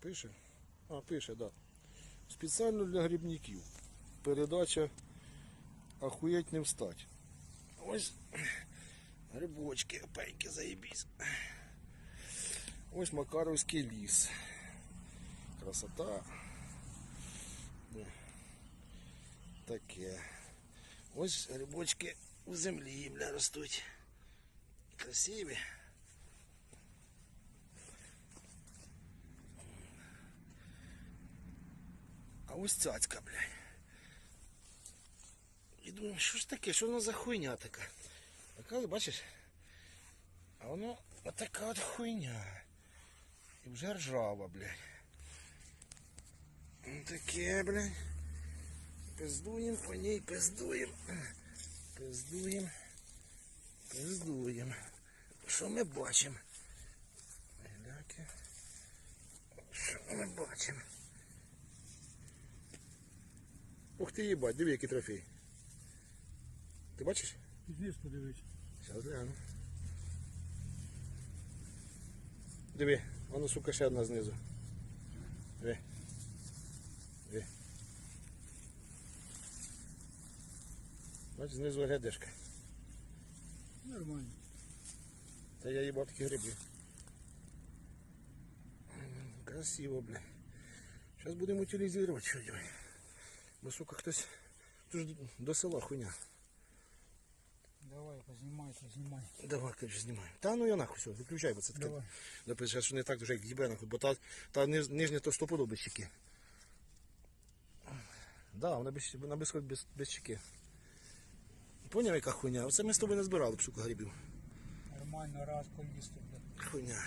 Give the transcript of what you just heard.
Пише? А, пише, так. Да. Спеціально для грибників. Передача Охуєть не встать. Ось грибочки, опеньки, заєбісь. Ось Макаровський ліс. Красота. Таке. Ось грибочки у землі бля, ростуть. Красиві. А ось цяцька, блядь. І думаю, що ж таке, що воно за хуйня така? Така, бачиш? А воно отака от хуйня. І вже ржава, блядь. Ну, Таке, блядь. Пиздуємо по ній, пиздуємо. Пиздуємо. Пиздуємо. Що ми бачимо? Гляки. Що ми бачимо? Ух ти їбать, диви, який трофей. Ти бачиш? Підліз подивись. Зараз гляну. Диви, воно, сука, ще одна знизу. Диви. Диви. Бач, знизу глядишка. Нормально. Та я їбав такі гриби. Красиво, бля. Зараз будемо утилізувати що делать. Бо, сука, хтось. Тут ж до села хуйня. Давай, познімай, познімай. Давай, короче, знімаємо. Та ну я нахуй все, виключай, бо це таке. Давай. Напишеш, що не так дуже як їбе нахуй, бо та, та нижня то стопудов без щеки. Да, вона без, вона без, без, без щеки. Поняв, яка хуйня? Оце ми з тобою не збирали б, сука, грибів. Нормально, раз поїсти. Хуйня.